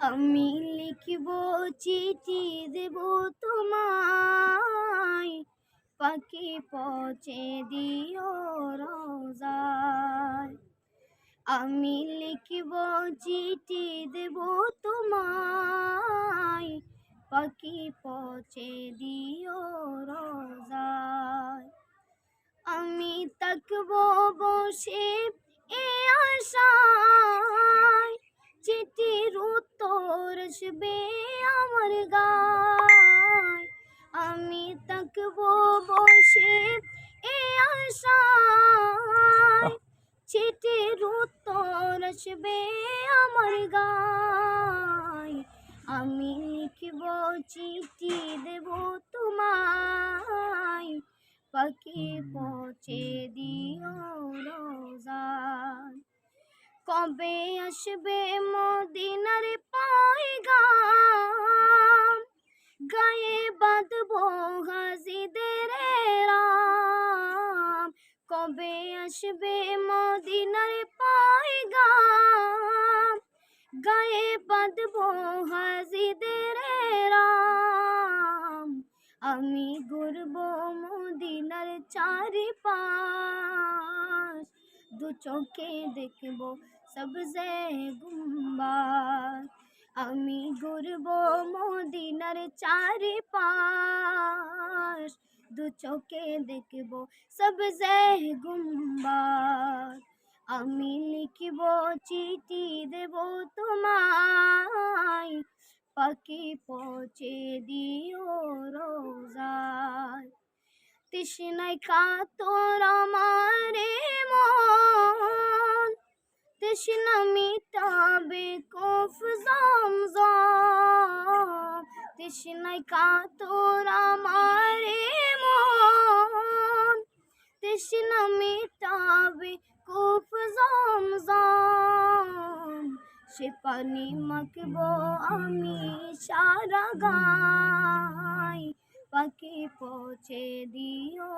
আমি লিখব চিঠি দেব তোমায়। পাখি পৌঁছে দিও রোজায়। আমি লিখব চিঠি দেব তোমায়। পাখি পৌঁছে দিও রোজায়। আমি তাকবো বসে এ আশায়। আসবে আমার গায়। আমি তাকবো বসে এ আশায়। চিঠির উত্তর আসবে আমার গায়। আমি লিখব চিঠি দেব তোমায়। পাখি পৌঁছে দিও রোজায় কবে আসবে মদিনার পায়গাম? গায়ে বাঁধবো হাজিদের রাম। কবে আসবে মদিনার পায়গাম? গায়ে বাঁধবো হাজিদের রাম। আমি ঘুরব মদিনার চারিপাশ। দু চোখে দেখব সবজে গুম্বাদ আমি ঘুরব মদিনার চারিপাশ দু চোখে দেখব সবজে গুম্বাদ আমি লিখব চিঠি দেব তোমায় পাখি পৌঁছে দিও রোজায় তৃষ্ণায় কাতর আমারে মন তৃষ্ণা মিটাবে কফ জম জমজম। তৃষ্ণায় কাতর আমারে মন। তৃষ্ণা মিটাবে কফ জমজম। সে পানি মাখবো আমি সারা গায় পাখি পৌঁছে দিও